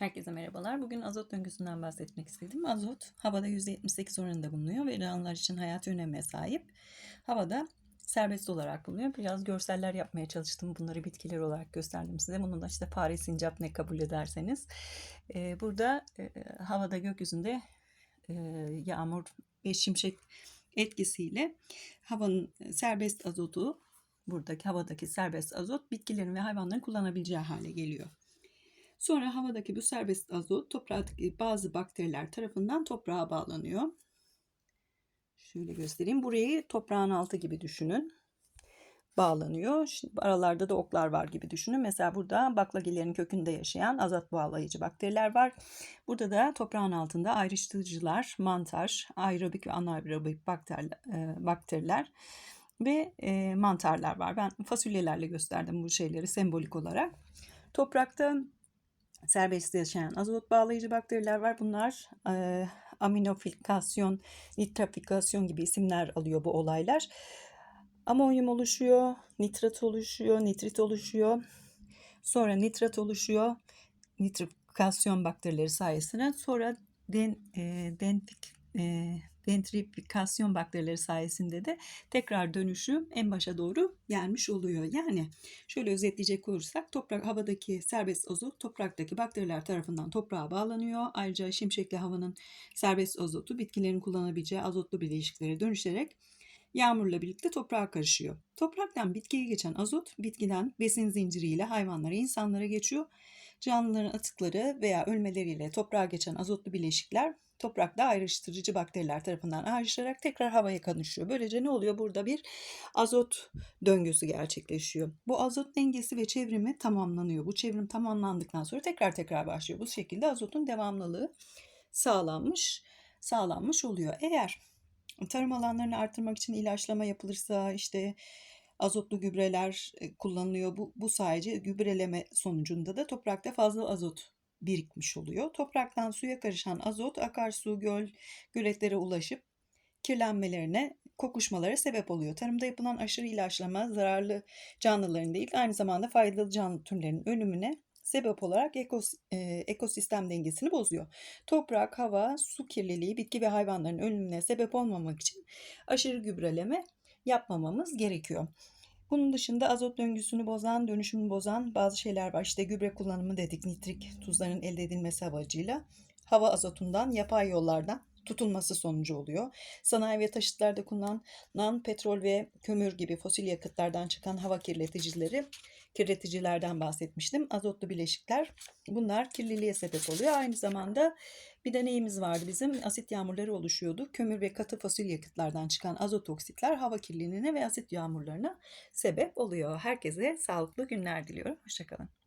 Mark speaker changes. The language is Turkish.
Speaker 1: Herkese merhabalar. Bugün azot döngüsünden bahsetmek istedim. Azot havada %78 oranında bulunuyor ve canlılar için hayati öneme sahip. Havada serbest olarak bulunuyor. Biraz görseller yapmaya çalıştım. Bunları bitkiler olarak gösterdim size. Bunun da işte fare, sincap ne kabul ederseniz. Ee, burada e, havada gökyüzünde e, yağmur ve şimşek etkisiyle havanın serbest azotu buradaki havadaki serbest azot bitkilerin ve hayvanların kullanabileceği hale geliyor. Sonra havadaki bu serbest azot topraktaki bazı bakteriler tarafından toprağa bağlanıyor. Şöyle göstereyim. Burayı toprağın altı gibi düşünün. Bağlanıyor. Şimdi aralarda da oklar var gibi düşünün. Mesela burada baklagillerin kökünde yaşayan azot bağlayıcı bakteriler var. Burada da toprağın altında ayrıştırıcılar, mantar, aerobik ve anaerobik bakteriler, bakteriler ve e, mantarlar var. Ben fasulyelerle gösterdim bu şeyleri sembolik olarak. Toprakta serbest yaşayan azot bağlayıcı bakteriler var. Bunlar e, aminofikasyon, nitrafikasyon gibi isimler alıyor bu olaylar. Amonyum oluşuyor, nitrat oluşuyor, nitrit oluşuyor. Sonra nitrat oluşuyor. Nitrifikasyon bakterileri sayesinde sonra den, e, denfik, e, dentrifikasyon bakterileri sayesinde de tekrar dönüşüm en başa doğru gelmiş oluyor. Yani şöyle özetleyecek olursak toprak havadaki serbest azot topraktaki bakteriler tarafından toprağa bağlanıyor. Ayrıca şimşekli havanın serbest azotu bitkilerin kullanabileceği azotlu bileşiklere dönüşerek yağmurla birlikte toprağa karışıyor. Topraktan bitkiye geçen azot bitkiden besin zinciriyle hayvanlara, insanlara geçiyor. Canlıların atıkları veya ölmeleriyle toprağa geçen azotlu bileşikler toprakta ayrıştırıcı bakteriler tarafından ayrışarak tekrar havaya karışıyor. Böylece ne oluyor? Burada bir azot döngüsü gerçekleşiyor. Bu azot dengesi ve çevrimi tamamlanıyor. Bu çevrim tamamlandıktan sonra tekrar tekrar başlıyor. Bu şekilde azotun devamlılığı sağlanmış sağlanmış oluyor. Eğer tarım alanlarını artırmak için ilaçlama yapılırsa işte azotlu gübreler kullanılıyor. Bu, bu sayede gübreleme sonucunda da toprakta fazla azot birikmiş oluyor. Topraktan suya karışan azot akarsu, göl, göletlere ulaşıp kirlenmelerine, kokuşmalara sebep oluyor. Tarımda yapılan aşırı ilaçlama zararlı canlıların değil, aynı zamanda faydalı canlı türlerinin ölümüne sebep olarak ekos, e, ekosistem dengesini bozuyor. Toprak, hava, su kirliliği, bitki ve hayvanların ölümüne sebep olmamak için aşırı gübreleme yapmamamız gerekiyor. Bunun dışında azot döngüsünü bozan, dönüşümünü bozan bazı şeyler var. İşte gübre kullanımı dedik nitrik tuzların elde edilmesi amacıyla. Hava azotundan yapay yollardan tutulması sonucu oluyor. Sanayi ve taşıtlarda kullanılan petrol ve kömür gibi fosil yakıtlardan çıkan hava kirleticileri, kirleticilerden bahsetmiştim. Azotlu bileşikler bunlar kirliliğe sebep oluyor. Aynı zamanda bir deneyimiz vardı bizim. Asit yağmurları oluşuyordu. Kömür ve katı fosil yakıtlardan çıkan azot oksitler hava kirliliğine ve asit yağmurlarına sebep oluyor. Herkese sağlıklı günler diliyorum. Hoşçakalın.